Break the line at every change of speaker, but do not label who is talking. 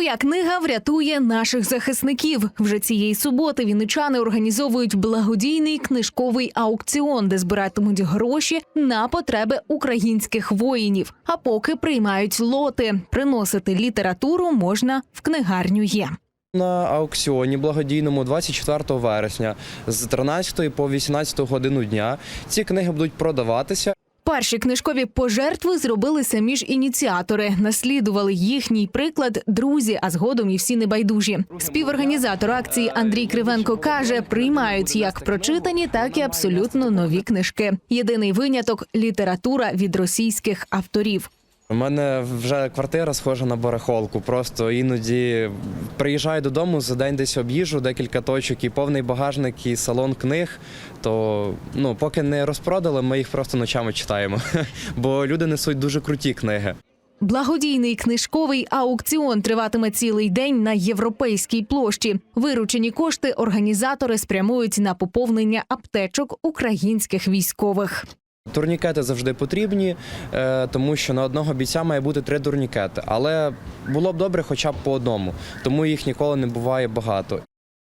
Твоя книга врятує наших захисників. Вже цієї суботи вінничани організовують благодійний книжковий аукціон, де збиратимуть гроші на потреби українських воїнів. А поки приймають лоти, приносити літературу можна в книгарню є.
На аукціоні благодійному 24 вересня з 13 по 18 годину дня ці книги будуть продаватися.
Перші книжкові пожертви зробили самі ж ініціатори. Наслідували їхній приклад друзі, а згодом і всі небайдужі. Співорганізатор акції Андрій Кривенко каже, приймають як прочитані, так і абсолютно нові книжки. Єдиний виняток література від російських авторів.
У мене вже квартира схожа на барахолку. Просто іноді приїжджаю додому за день десь об'їжджу декілька точок і повний багажник і салон книг. То ну поки не розпродали, ми їх просто ночами читаємо. Бо люди несуть дуже круті книги.
Благодійний книжковий аукціон триватиме цілий день на європейській площі. Виручені кошти організатори спрямують на поповнення аптечок українських військових.
Турнікети завжди потрібні, е, тому що на одного бійця має бути три турнікети. Але було б добре хоча б по одному, тому їх ніколи не буває багато.